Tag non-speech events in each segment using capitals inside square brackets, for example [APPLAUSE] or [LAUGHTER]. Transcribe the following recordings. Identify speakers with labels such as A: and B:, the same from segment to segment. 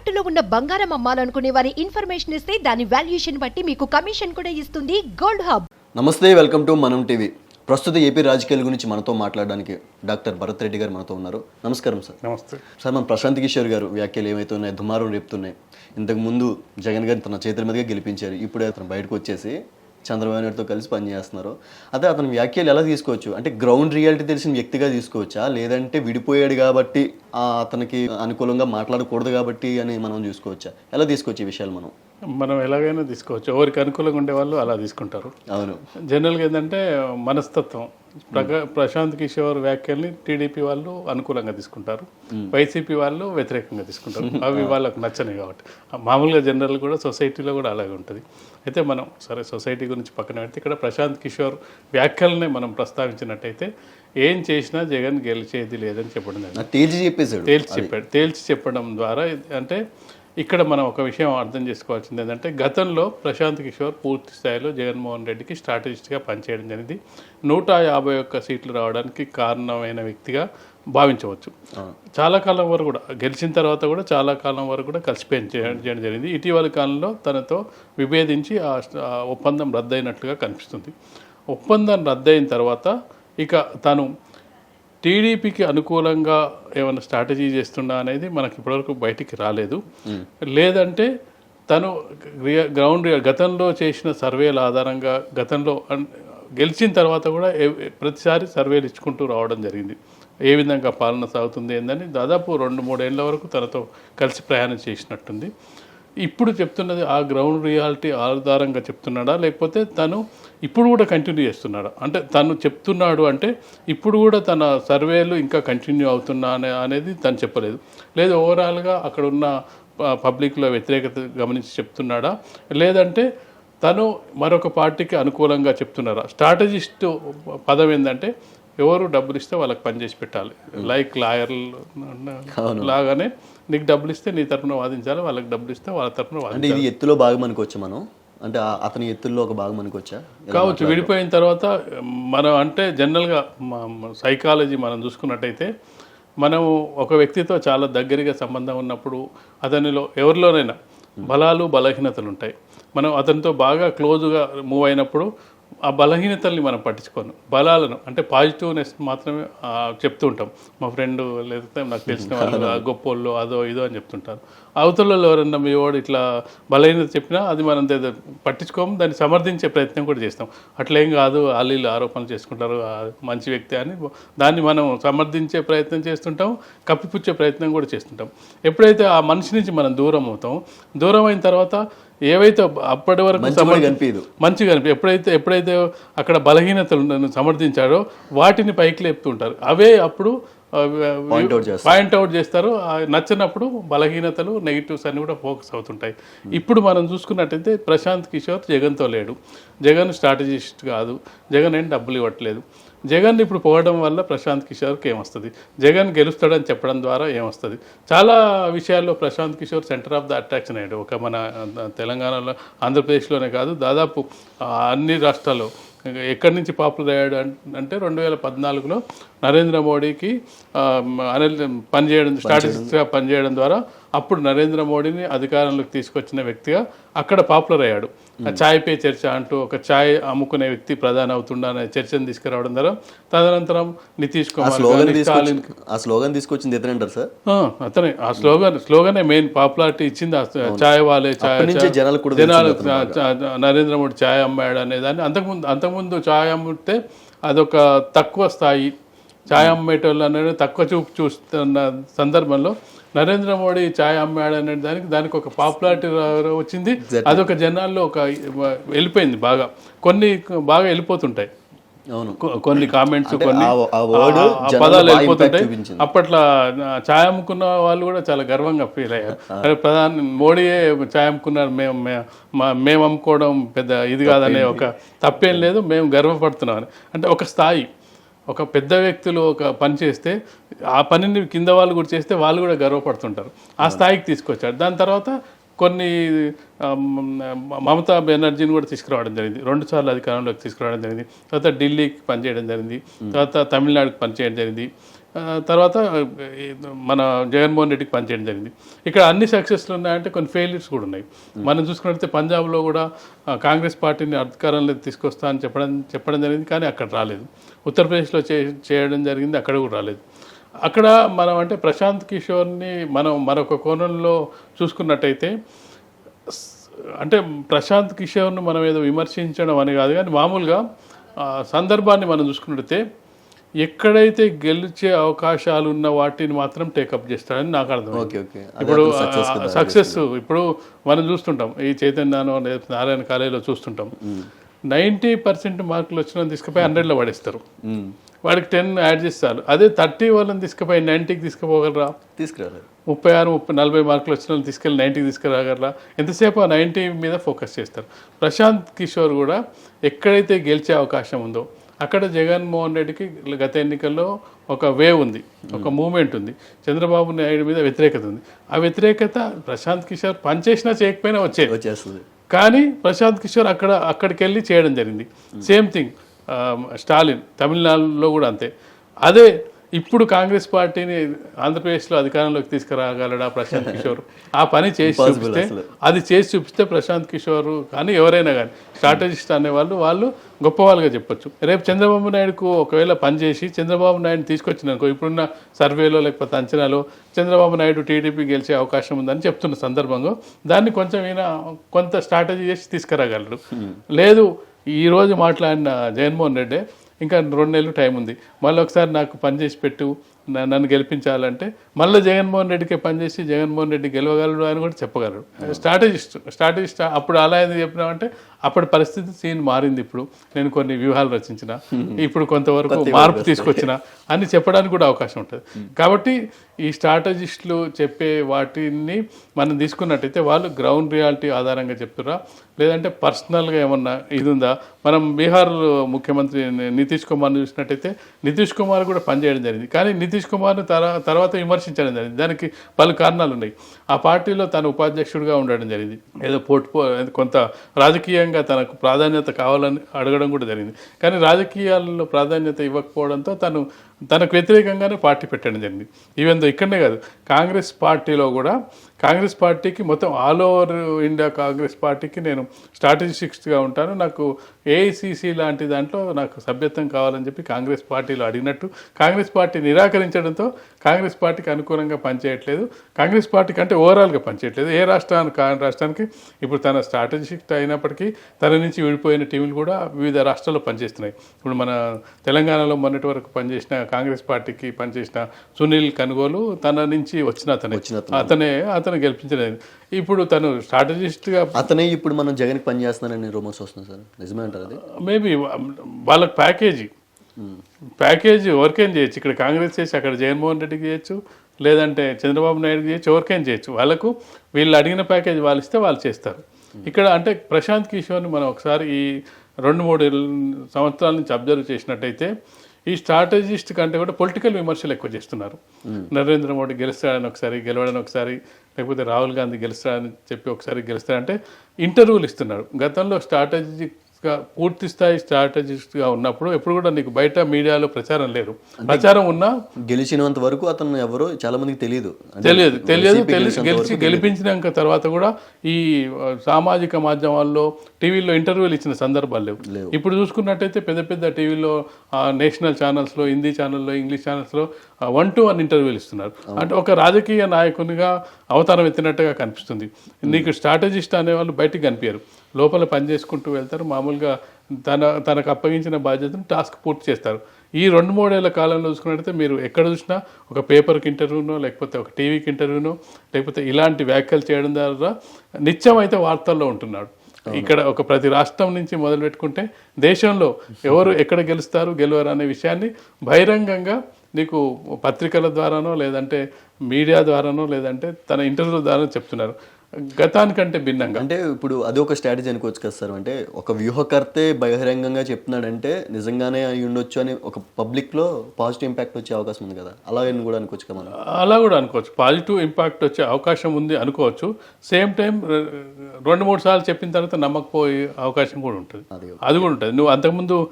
A: తాకట్టులో ఉన్న బంగారం అమ్మాలనుకునే వారి ఇన్ఫర్మేషన్ ఇస్తే దాని వాల్యుయేషన్ బట్టి మీకు కమిషన్ కూడా ఇస్తుంది గోల్డ్ హబ్.
B: నమస్తే వెల్కమ్ టు మనం టీవీ. ప్రస్తుత ఏపీ రాజకీయాల గురించి మనతో మాట్లాడడానికి డాక్టర్ భరత్ రెడ్డి గారు మనతో ఉన్నారు. నమస్కారం సార్.
C: నమస్తే.
B: సార్ మన ప్రశాంత్ కిషోర్ గారు వ్యాఖ్యలు ఏమైతే ఉన్నాయో దుమారం రేపుతున్నాయి. ఇంతకు ముందు జగన్ గారిని తన చేతుల మీదుగా గెలిపించారు. ఇప్పుడే అతను బయటకు వచ్చేసి చంద్రబాబు నాయుడుతో కలిసి పనిచేస్తున్నారు. అదే అతని వ్యాఖ్యలు ఎలా తీసుకోవచ్చు? అంటే గ్రౌండ్ రియాలిటీ తెలిసిన వ్యక్తిగా తీసుకోవచ్చా? లేదంటే విడిపోయాడు కాబట్టి అతనికి అనుకూలంగా మాట్లాడకూడదు కాబట్టి అని మనం చూసుకోవచ్చా? ఎలా తీసుకోవచ్చు ఈ విషయాలు మనం?
C: మనం ఎలాగైనా తీసుకోవచ్చు. ఎవరికి అనుకూలంగా ఉండే వాళ్ళు అలా తీసుకుంటారు.
B: అవును.
C: జనరల్గా ఏంటంటే మనస్తత్వం. ప్రశాంత్ కిషోర్ వ్యాఖ్యల్ని టీడీపీ వాళ్ళు అనుకూలంగా తీసుకుంటారు. వైసీపీ వాళ్ళు వ్యతిరేకంగా తీసుకుంటారు. అవి వాళ్ళకు నచ్చని కాబట్టి. మామూలుగా జనరల్ కూడా సొసైటీలో కూడా అలాగే ఉంటుంది. అయితే మనం సరే సొసైటీ గురించి పక్కన పెడితే ఇక్కడ ప్రశాంత్ కిషోర్ వ్యాఖ్యలనే మనం ప్రస్తావించినట్టయితే ఏం చేసినా జగన్ గెలిచేది లేదని చెప్పడం
B: తేల్చి
C: చెప్పాడు. తేల్చి చెప్పడం ద్వారా అంటే ఇక్కడ మనం ఒక విషయం అర్థం చేసుకోవాల్సింది ఏంటంటే గతంలో ప్రశాంత్ కిషోర్ పూర్తి స్థాయిలో జగన్మోహన్ రెడ్డికి స్ట్రాటజిస్ట్గా పనిచేయడం జరిగింది. నూట యాభై ఒక్క సీట్లు రావడానికి కారణమైన వ్యక్తిగా భావించవచ్చు. చాలా కాలం వరకు కూడా గెలిచిన తర్వాత కూడా చాలా కాలం వరకు కూడా కలిసి పనిచేయడం చేయడం జరిగింది. ఇటీవల కాలంలో తనతో విభేదించి ఆ ఆ ఒప్పందం రద్దయినట్లుగా కనిపిస్తుంది. ఒప్పందం రద్దయిన తర్వాత ఇక తను టీడీపీకి అనుకూలంగా ఏమైనా స్ట్రాటజీ చేస్తుండా అనేది మనకి ఇప్పటివరకు బయటికి రాలేదు. లేదంటే తను గ్రౌండ్ గతంలో చేసిన సర్వేల ఆధారంగా గతంలో గెలిచిన తర్వాత కూడా ప్రతిసారి సర్వేలు ఇచ్చుకుంటూ రావడం జరిగింది. ఏ విధంగా పాలన సాగుతుంది ఏందని దాదాపు రెండు మూడేళ్ళ వరకు తనతో కలిసి ప్రయాణం చేసినట్టుంది. ఇప్పుడు చెప్తున్నది ఆ గ్రౌండ్ రియాలిటీ ఆధారంగా చెప్తున్నాడా? లేకపోతే తను ఇప్పుడు కూడా కంటిన్యూ చేస్తున్నాడా? అంటే తను చెప్తున్నాడు అంటే ఇప్పుడు కూడా తన సర్వేలు ఇంకా కంటిన్యూ అవుతున్నా అనేది తను చెప్పలేదు. లేదు ఓవరాల్గా అక్కడ ఉన్న ప- పబ్లిక్లో వ్యతిరేకత గమనించి చెప్తున్నాడా? లేదంటే తను మరొక పార్టీకి అనుకూలంగా చెప్తున్నారా? స్ట్రాటజిస్ట్ పదం ఏంటంటే ఎవరు డబ్బులు ఇస్తే వాళ్ళకి పనిచేసి పెట్టాలి. లైక్ లాయర్లు లాగానే నీకు డబ్బులు ఇస్తే నీ తరపున వాదించాలి వాళ్ళకి డబ్బులు ఇస్తే వాళ్ళ తరపున వాదించాలి.
B: అంటే ఇది ఎత్తులో భాగం అనుకోవచ్చా మనం? అంటే అతని ఎత్తుల్లో ఒక భాగం అనుకోవచ్చా?
C: కావచ్చు విడిపోయిన తర్వాత మనం అంటే జనరల్గా సైకాలజీ మనం చూసుకున్నట్టయితే మనం ఒక వ్యక్తితో చాలా దగ్గరగా సంబంధం ఉన్నప్పుడు అతనిలో ఎవరిలోనైనా బలాలు బలహీనతలు ఉంటాయి. మనం అతనితో బాగా క్లోజ్గా మూవ్ అయినప్పుడు ఆ బలహీనతల్ని మనం పట్టించుకోను. బలాలను అంటే పాజిటివ్నెస్ మాత్రమే చెప్తూ ఉంటాం. మా ఫ్రెండ్ లేకపోతే నాకు తెలిసిన వాళ్ళు [LAUGHS] గొప్పోళ్ళు అదో ఇదో అని చెప్తుంటారు. అవతలలో ఎవరన్నా మీ వాడు ఇట్లా బలహీనత చెప్పినా అది మనం పట్టించుకోము. దాన్ని సమర్థించే ప్రయత్నం కూడా చేస్తాం. అట్లేం కాదు వాళ్ళు ఆరోపణలు చేసుకుంటారు మంచి వ్యక్తి అని. దాన్ని మనం సమర్థించే ప్రయత్నం చేస్తుంటాం కప్పిపుచ్చే ప్రయత్నం కూడా చేస్తుంటాం. ఎప్పుడైతే ఆ మనిషి నుంచి మనం దూరం అవుతాం దూరం అయిన తర్వాత ఏవైతే అప్పటి వరకు
B: కనిపించదు
C: మంచిగా అనిపి ఎప్పుడైతే ఎప్పుడైతే అక్కడ బలహీనతలను సమర్థించాడో వాటిని పైకి లేపుతుంటారు అవే అప్పుడు
B: Out చేస్తారు.
C: పాయింట్ అవుట్ చేస్తారు. ఆ నచ్చినప్పుడు బలహీనతలు నెగిటివ్స్ అన్ని కూడా ఫోకస్ అవుతుంటాయి. ఇప్పుడు మనం చూసుకున్నట్టయితే ప్రశాంత్ కిషోర్ జగన్తో లేడు. జగన్ స్ట్రాటజిస్ట్ కాదు. జగన్ ఏం డబ్బులు ఇవ్వట్లేదు. జగన్ ఇప్పుడు పోవడం వల్ల ప్రశాంత్ కిషోర్కి ఏమొస్తుంది? జగన్ గెలుస్తాడని చెప్పడం ద్వారా ఏమొస్తుంది? చాలా విషయాల్లో Prashant Kishor centre of the attraction అయ్యాడు. ఒక మన తెలంగాణలో ఆంధ్రప్రదేశ్లోనే కాదు దాదాపు అన్ని రాష్ట్రాల్లో ఎక్కడి నుంచి పాపులర్ అయ్యాడు అంటే రెండు వేల పద్నాలుగులో నరేంద్ర మోడీకి అనిల్ పనిచేయడం స్ట్రాటజిస్ట్గా పనిచేయడం ద్వారా అప్పుడు నరేంద్ర మోడీని అధికారంలోకి తీసుకొచ్చిన వ్యక్తిగా అక్కడ పాపులర్ అయ్యాడు. ఛాయ్ పే చర్చ అంటూ ఒక ఛాయ్ అమ్ముకునే వ్యక్తి ప్రధాని అవుతుండ అనే చర్చను తీసుకురావడం ద్వారా తదనంతరం నితీష్ కుమార్
B: ఆ స్లోగన్ తీసుకొచ్చింది ఇతనే అంటారు సార్
C: అతనే. ఆ స్లోగన్ స్లోగనే మెయిన్ పాపులారిటీ ఇచ్చింది. ఛాయ్ వాలే ఛాయ్ జనాలు నరేంద్ర మోడీ ఛాయ్ అమ్మాడు అనేదాన్ని అంతకుముందు అంతకుముందు ఛాయ్ అమ్మితే అదొక తక్కువ స్థాయి ఛాయ్ అమ్మేటోళ్ళు అనేది తక్కువ చూపు చూస్తున్న సందర్భంలో నరేంద్ర మోడీ ఛాయ్ అమ్మాడు అనే దానికి దానికి ఒక పాపులారిటీ వచ్చింది. అదొక జనాల్లో ఒక వెళ్ళిపోయింది బాగా. కొన్ని బాగా వెళ్ళిపోతుంటాయి.
B: అవును.
C: కొన్ని కామెంట్స్ కొన్ని పదాలు వెళ్ళిపోతుంటాయి. అప్పట్లో ఛాయ్ అమ్ముకున్న వాళ్ళు కూడా చాలా గర్వంగా ఫీల్ అయ్యారు. ప్రధాని మోడీయే ఛాయ్ అమ్ముకున్నారు. మేము మేము అమ్ముకోవడం పెద్ద ఇది కాదనే ఒక తప్పేం లేదు. మేము గర్వపడుతున్నాం అని అంటే ఒక స్థాయి. ఒక పెద్ద వ్యక్తులు ఒక పని చేస్తే ఆ పనిని కింద వాళ్ళు కూడా చేస్తే వాళ్ళు కూడా గర్వపడుతుంటారు. ఆ స్థాయికి తీసుకొచ్చారు. దాని తర్వాత కొన్ని మమతా బెనర్జీని కూడా తీసుకురావడం జరిగింది. రెండు సార్లు అధికారంలోకి తీసుకురావడం జరిగింది. తర్వాత ఢిల్లీకి పనిచేయడం జరిగింది. తర్వాత తమిళనాడుకి పనిచేయడం జరిగింది. తర్వాత మన జగన్మోహన్ రెడ్డికి పనిచేయడం జరిగింది. ఇక్కడ అన్ని సక్సెస్లు ఉన్నాయంటే కొన్ని ఫెయిల్యూర్స్ కూడా ఉన్నాయి. మనం చూసుకున్నట్లయితే పంజాబ్లో కూడా కాంగ్రెస్ పార్టీని అధికారంలో తీసుకొస్తా అని చెప్పడం చెప్పడం జరిగింది కానీ అక్కడ రాలేదు. ఉత్తరప్రదేశ్లో చే చేయడం జరిగింది అక్కడ కూడా రాలేదు. అక్కడ మనం అంటే ప్రశాంత్ కిషోర్ని మనం మరొక కోణంలో చూసుకున్నట్టయితే అంటే ప్రశాంత్ కిషోర్ను మనం ఏదో విమర్శించడం అని కాదు కానీ మామూలుగా సందర్భాన్ని మనం చూసుకున్నట్టయితే ఎక్కడైతే గెలిచే అవకాశాలు ఉన్న వాటిని మాత్రం టేకప్ చేస్తాడని నాకు అర్థం ఇప్పుడు
B: సక్సెస్
C: ఇప్పుడు మనం చూస్తుంటాం ఈ చైతన్యానో నారాయణ కాలేజీలో చూస్తుంటాం. నైంటీ పర్సెంట్ మార్కులు వచ్చిన తీసుకుపోయి హండ్రెడ్లో పడేస్తారు. వాడికి టెన్ యాడ్ చేస్తారు. అదే థర్టీ వాళ్ళని తీసుకుపోయి నైంటీకి తీసుకుపోగలరా?
B: తీసుకురాలేదు
C: ముప్పై ఆరు ముప్పై నలభై మార్కులు వచ్చిన తీసుకెళ్ళి నైంటీకి తీసుకురాగలరా? ఎంతసేపు ఆ నైంటీ మీద ఫోకస్ చేస్తారు? ప్రశాంత్ కిషోర్ కూడా ఎక్కడైతే గెలిచే అవకాశం ఉందో అక్కడ జగన్మోహన్ రెడ్డికి గత ఎన్నికల్లో ఒక వేవ్ ఉంది ఒక మూమెంట్ ఉంది. చంద్రబాబు నాయుడు మీద వ్యతిరేకత ఉంది. ఆ వ్యతిరేకత ప్రశాంత్ కిషోర్ పనిచేసినా చేయకపోయినా వచ్చేది
B: వచ్చేస్తుంది.
C: కానీ ప్రశాంత్ కిషోర్ అక్కడ అక్కడికి వెళ్ళి చేయడం జరిగింది. సేమ్ థింగ్ స్టాలిన్ తమిళనాడులో కూడా అంతే. అదే ఇప్పుడు కాంగ్రెస్ పార్టీని ఆంధ్రప్రదేశ్లో అధికారంలోకి తీసుకురాగలడా ప్రశాంత్ కిషోర్? ఆ పని చేసి చూపిస్తే. అది చేసి చూపిస్తే ప్రశాంత్ కిషోర్ కానీ ఎవరైనా కానీ స్ట్రాటజిస్ట్ అనేవాళ్ళు వాళ్ళు గొప్పవాళ్ళుగా చెప్పొచ్చు. రేపు చంద్రబాబు నాయుడుకు ఒకవేళ పనిచేసి చంద్రబాబు నాయుడు తీసుకొచ్చినాకో ఇప్పుడున్న సర్వేలో లేకపోతే అంచనాలో చంద్రబాబు నాయుడు టీడీపీ గెలిచే అవకాశం ఉందని చెప్తున్న సందర్భంగా దాన్ని కొంచెం ఈయన కొంత స్ట్రాటజీ చేసి తీసుకురాగలడు లేదు ఈ రోజు మాట్లాడిన జగన్మోహన్ రెడ్డి ఇంకా రెండు నెలలు టైం ఉంది. మళ్ళీ ఒకసారి నాకు పని చేసి పెట్టు నన్ను గెలిపించాలంటే మళ్ళీ జగన్మోహన్ రెడ్డికే పనిచేసి జగన్మోహన్ రెడ్డి గెలవగలడు అని కూడా చెప్పగలడు. స్ట్రాటజిస్ట్ స్ట్రాటజిస్ట్ అప్పుడు అలా ఎందుకు చెప్పినామంటే అప్పటి పరిస్థితి సీన్ మారింది ఇప్పుడు. నేను కొన్ని వ్యూహాలు రచించిన ఇప్పుడు కొంతవరకు మార్పు తీసుకొచ్చిన అని చెప్పడానికి కూడా అవకాశం ఉంటుంది. కాబట్టి ఈ స్ట్రాటజిస్టులు చెప్పే వాటిని మనం తీసుకున్నట్టయితే వాళ్ళు గ్రౌండ్ రియాలిటీ ఆధారంగా చెప్తురా లేదంటే పర్సనల్గా ఏమన్నా ఇది ఉందా మనం బీహార్ ముఖ్యమంత్రి నితీష్ కుమార్ని చూసినట్టయితే నితీష్ కుమార్ కూడా పనిచేయడం జరిగింది. కానీ నితీష్ కుమార్ని తర- తర్వాత విమర్శించడం జరిగింది. దానికి పలు కారణాలు ఉన్నాయి. ఆ పార్టీలో తను ఉపాధ్యక్షుడిగా ఉండడం జరిగింది. ఏదో పోర్ట్పో కొంత రాజకీయంగా తనకు ప్రాధాన్యత కావాలని అడగడం కూడా జరిగింది. కానీ రాజకీయాల్లో ప్రాధాన్యత ఇవ్వకపోవడంతో తను తనకు వ్యతిరేకంగానే పార్టీ పెట్టడం జరిగింది. ఈవెన్ ఇక్కడనే కాదు కాంగ్రెస్ పార్టీలో కూడా కాంగ్రెస్ పార్టీకి మొత్తం ఆల్ ఓవర్ ఇండియా కాంగ్రెస్ పార్టీకి నేను స్ట్రాటజిస్ట్గా ఉంటాను. నాకు ఏఐసిసి లాంటి దాంట్లో నాకు సభ్యత్వం కావాలని చెప్పి కాంగ్రెస్ పార్టీలో అడిగినట్టు కాంగ్రెస్ పార్టీ నిరాకరించడంతో కాంగ్రెస్ పార్టీకి అనుకూలంగా పనిచేయట్లేదు. కాంగ్రెస్ పార్టీకి అంటే ఓవరాల్గా పనిచేయట్లేదు. ఏ రాష్ట్రానికి రాష్ట్రానికి? ఇప్పుడు తన స్ట్రాటజిస్ట్ అయినప్పటికీ తన నుంచి విడిపోయిన టీములు కూడా వివిధ రాష్ట్రాల్లో పనిచేస్తున్నాయి. ఇప్పుడు మన తెలంగాణలో మొన్నటి వరకు పనిచేసిన కాంగ్రెస్ పార్టీకి పనిచేసిన సునీల్ కనుగోలు తన నుంచి వచ్చిన అతనే. అతనే. అతను గెలిపించలేదు. ఇప్పుడు తను స్ట్రాటజిస్ట్గా
B: అతనే ఇప్పుడు మనం జగన్కి పని చేస్తున్నారని రూమర్స్ వస్తుంది సార్. నిజమే అంటారు అది?
C: మేబీ వాళ్ళకి ప్యాకేజీ. ప్యాకేజ్ ఎవరికైనా చేయొచ్చు. ఇక్కడ కాంగ్రెస్ చేసి అక్కడ జగన్మోహన్ రెడ్డికి చేయొచ్చు లేదంటే చంద్రబాబు నాయుడుకి చేయొచ్చు ఎవరికైనా చేయొచ్చు. వాళ్ళకు వీళ్ళు అడిగిన ప్యాకేజ్ వాళ్ళు ఇస్తే వాళ్ళు చేస్తారు. ఇక్కడ అంటే ప్రశాంత్ కిషోర్ని మనం ఒకసారి ఈ రెండు మూడు సంవత్సరాల నుంచి అబ్జర్వ్ చేసినట్టయితే ఈ స్ట్రాటజిస్ట్ కంటే కూడా పొలిటికల్ విమర్శలు ఎక్కువ చేస్తున్నారు. నరేంద్ర మోడీ గెలుస్తాడని ఒకసారి గెలవడని ఒకసారి లేకపోతే రాహుల్ గాంధీ గెలుస్తాడని చెప్పి ఒకసారి గెలుస్తాడంటే ఇంటర్వ్యూలు ఇస్తున్నాడు గతంలో పూర్తి స్థాయి స్ట్రాటజిస్ట్గా ఉన్నప్పుడు ఎప్పుడు కూడా నీకు బయట మీడియాలో ప్రచారం లేదు ప్రచారం ఉన్నా
B: గెలిచినంత వరకు అతను ఎవరో చాలా మందికి తెలియదు.
C: తెలియదు. తెలియదు. తెలిసి గెలిచి గెలిపించినాక తర్వాత కూడా ఈ సామాజిక మాధ్యమాల్లో టీవీలో ఇంటర్వ్యూలు ఇచ్చిన సందర్భాలు లేవు. ఇప్పుడు చూసుకున్నట్టయితే పెద్ద పెద్ద టీవీలో నేషనల్ ఛానల్స్లో హిందీ ఛానల్లో ఇంగ్లీష్ ఛానల్స్లో వన్ టు వన్ ఇంటర్వ్యూలు ఇస్తున్నారు. అంటే ఒక రాజకీయ నాయకునిగా అవతారం ఎత్తినట్టుగా కనిపిస్తుంది. నీకు స్ట్రాటజిస్ట్ అనేవాళ్ళు బయటికి కనిపించారు. లోపల పని చేసుకుంటూ వెళ్తారు. మామూలుగా తన తనకు అప్పగించిన బాధ్యతను టాస్క్ పూర్తి చేస్తారు. ఈ రెండు మూడేళ్ళ కాలంలో చూసుకున్నట్టయితే మీరు ఎక్కడ చూసినా ఒక పేపర్కి ఇంటర్వ్యూనో లేకపోతే ఒక టీవీకి ఇంటర్వ్యూనో లేకపోతే ఇలాంటి వ్యాఖ్యలు చేయడం ద్వారా నిత్యం అయితే వార్తల్లో ఉంటున్నాడు. ఇక్కడ ఒక ప్రతి రాష్ట్రం నుంచి మొదలు పెట్టుకుంటే దేశంలో ఎవరు ఎక్కడ గెలుస్తారు గెలవరు అనే విషయాన్ని బహిరంగంగా నీకు పత్రికల ద్వారానో లేదంటే మీడియా ద్వారానో లేదంటే తన ఇంటర్వ్యూ ద్వారా చెప్తున్నారు. గతానికంటే భిన్నంగా.
B: అంటే ఇప్పుడు అది ఒక స్ట్రాటజీ అనుకోవచ్చు కదా సార్. అంటే ఒక వ్యూహకర్తే బహిరంగంగా చెప్తున్నాడంటే నిజంగానే అయి ఉండొచ్చు అని ఒక పబ్లిక్లో పాజిటివ్ ఇంపాక్ట్ వచ్చే అవకాశం ఉంది కదా. అలా అని కూడా అనుకోవచ్చు కదా మనం?
C: అలా కూడా అనుకోవచ్చు. పాజిటివ్ ఇంపాక్ట్ వచ్చే అవకాశం ఉంది అనుకోవచ్చు. సేమ్ టైం రెండు మూడు సార్లు చెప్పిన తర్వాత నమ్మకపోయే అవకాశం కూడా ఉంటుంది.
B: అది
C: అది కూడా ఉంటుంది. నువ్వు అంతకుముందు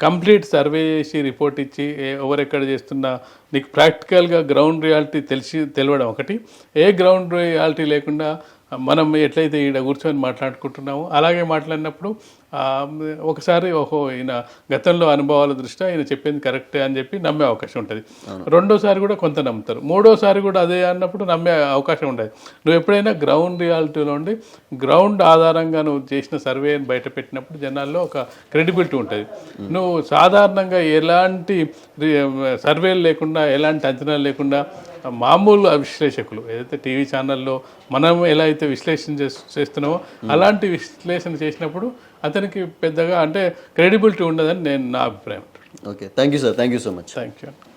C: కంప్లీట్ సర్వే చేసి రిపోర్ట్ ఇచ్చి ఎవరెక్కడ చేస్తున్నా నీకు ప్రాక్టికల్గా గ్రౌండ్ రియాలిటీ తెలిసి తెలియడం ఒకటి. ఏ గ్రౌండ్ రియాలిటీ లేకుండా మనం ఎట్లయితే ఈడ కూర్చొని మాట్లాడుకుంటున్నామో అలాగే మాట్లాడినప్పుడు ఒకసారి ఓహో ఈయన గతంలో అనుభవాల దృష్ట్యా ఈయన చెప్పింది కరెక్టే అని చెప్పి నమ్మే అవకాశం ఉంటుంది. రెండోసారి కూడా కొంత నమ్ముతారు. మూడోసారి కూడా అదే అన్నప్పుడు నమ్మే అవకాశం ఉండదు నువ్వు ఎప్పుడైనా గ్రౌండ్ రియాలిటీలో ఉండి గ్రౌండ్ ఆధారంగా నువ్వు చేసిన సర్వేని బయట పెట్టినప్పుడు జనాల్లో ఒక క్రెడిబిలిటీ ఉంటుంది. నువ్వు సాధారణంగా ఎలాంటి సర్వేలు లేకుండా ఎలాంటి అంచనాలు లేకుండా మామూలు విశ్లేషకులు ఏదైతే టీవీ ఛానల్లో మనం ఎలా అయితే విశ్లేషణ చేస్- చేస్తున్నామో అలాంటి విశ్లేషణ చేసినప్పుడు అతనికి పెద్దగా అంటే క్రెడిబిలిటీ ఉండదని నేను నా అభిప్రాయం.
B: Okay. Thank you sir thank you so much
C: thank you